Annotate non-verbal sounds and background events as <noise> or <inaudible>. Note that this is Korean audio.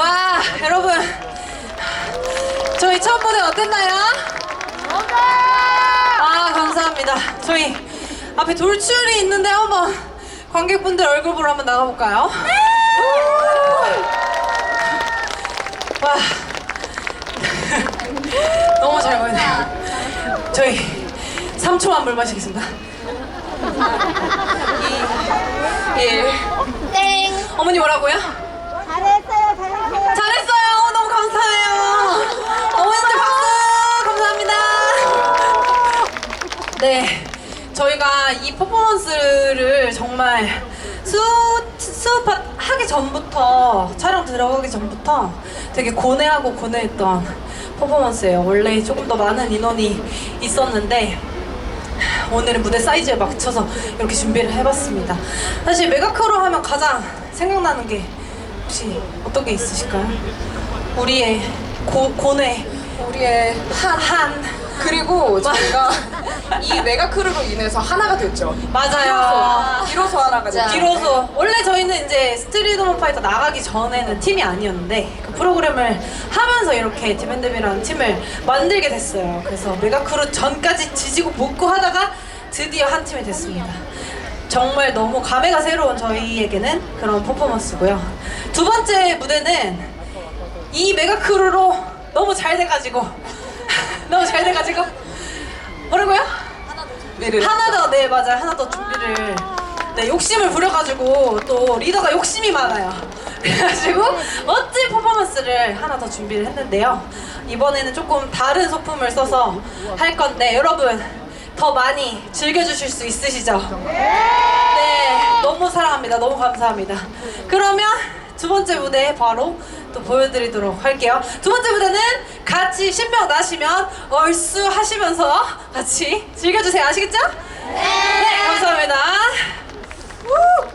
와, 여러분. 저희 첫 무대 어땠나요? 아, 감사합니다. 저희 앞에 돌출이 있는데 한번 관객분들 얼굴 보러 한번 나가볼까요? 와. <laughs> 너무 잘 보이네요. 저희 3초만 물 마시겠습니다. 2, <laughs> 1. 땡. 어머니 뭐라고요? 네, 저희가 이 퍼포먼스를 정말 수 수업 하기 전부터 촬영 들어가기 전부터 되게 고뇌하고 고뇌했던 퍼포먼스예요. 원래 조금 더 많은 인원이 있었는데 오늘은 무대 사이즈에 맞춰서 이렇게 준비를 해봤습니다. 사실 메가크로 하면 가장 생각나는 게 혹시 어떤 게 있으실까요? 우리의 고, 고뇌 우리의 한, 한. 그리고 저희가 이 <laughs> 메가크루로 인해서 하나가 됐죠. 맞아요. 비로소 하나가 됐죠. 비로소 원래 저희는 이제 스트리트 오브 파이터 나가기 전에는 팀이 아니었는데 그 프로그램을 하면서 이렇게 디밴드비라는 팀을 만들게 됐어요. 그래서 메가크루 전까지 지지고 볶고 하다가 드디어 한 팀이 됐습니다. 정말 너무 감회가 새로운 저희에게는 그런 퍼포먼스고요. 두 번째 무대는 이 메가크루로 너무 잘 돼가지고 <laughs> 너무 잘 돼가지고 뭐라고요? 미를 하나 더, 네 맞아요. 하나 더 준비를 네 욕심을 부려가지고 또 리더가 욕심이 많아요. <laughs> 그래가지고 멋진 퍼포먼스를 하나 더 준비를 했는데요. 이번에는 조금 다른 소품을 써서 할 건데 여러분 더 많이 즐겨주실 수 있으시죠? 네, 너무 사랑합니다. 너무 감사합니다. 그러면 두 번째 무대 바로 또 보여드리도록 할게요. 두 번째 무대는 같이 신명 나시면 얼쑤 하시면서 같이 즐겨주세요. 아시겠죠? 네, 감사합니다. 우!